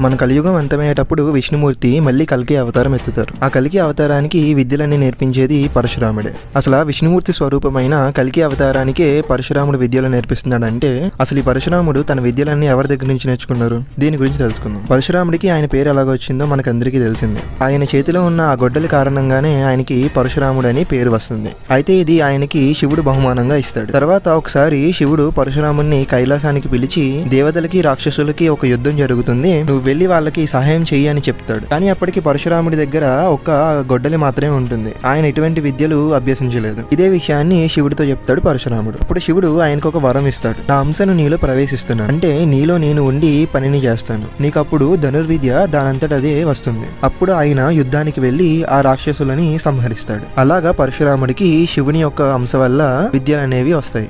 మన కలియుగం అంతమయ్యేటప్పుడు విష్ణుమూర్తి మళ్ళీ కలికి అవతారం ఎత్తుతారు. ఆ కలికి అవతారానికి విద్యలన్నీ నేర్పించేది పరశురాముడే. అసలు ఆ విష్ణుమూర్తి స్వరూపమైన కలికి అవతారానికే పరశురాముడు విద్యలు నేర్పిస్తున్నాడంటే అసలు ఈ పరశురాముడు తన విద్యలన్నీ ఎవరి దగ్గర నుంచి నేర్చుకున్నారు? దీని గురించి తెలుసుకుందాం. పరశురాముడికి ఆయన పేరు ఎలాగ వచ్చిందో మనకందరికీ తెలిసిందే. ఆయన చేతిలో ఉన్న ఆ గొడ్డలి కారణంగానే ఆయనకి పరశురాముడు అని పేరు వస్తుంది. అయితే ఇది ఆయనకి శివుడు బహుమానంగా ఇస్తాడు. తర్వాత ఒకసారి శివుడు పరశురాముడిని కైలాసానికి పిలిచి దేవతలకి రాక్షసులకి ఒక యుద్ధం జరుగుతుంది. నువ్వు వెళ్ళి వాళ్ళకి సహాయం చెయ్యి అని చెప్తాడు. కానీ అప్పటికి పరశురాముడి దగ్గర ఒక గొడ్డలి మాత్రమే ఉంటుంది. ఆయన ఎటువంటి విద్యలు అభ్యసించలేదు. ఇదే విషయాన్ని శివుడితో చెప్తాడు పరశురాముడు. అప్పుడు శివుడు ఆయనకు ఒక వరం ఇస్తాడు. నా అంశను నీలో ప్రవేశిస్తున్నాను. అంటే నీలో నేను ఉండి పనిని చేస్తాను. నీకు అప్పుడు ధనుర్విద్య దానంతట అదే వస్తుంది. అప్పుడు ఆయన యుద్ధానికి వెళ్ళి ఆ రాక్షసులని సంహరిస్తాడు. అలాగా పరశురాముడికి శివుని యొక్క అంశ వల్ల విద్యలు అనేవి వస్తాయి.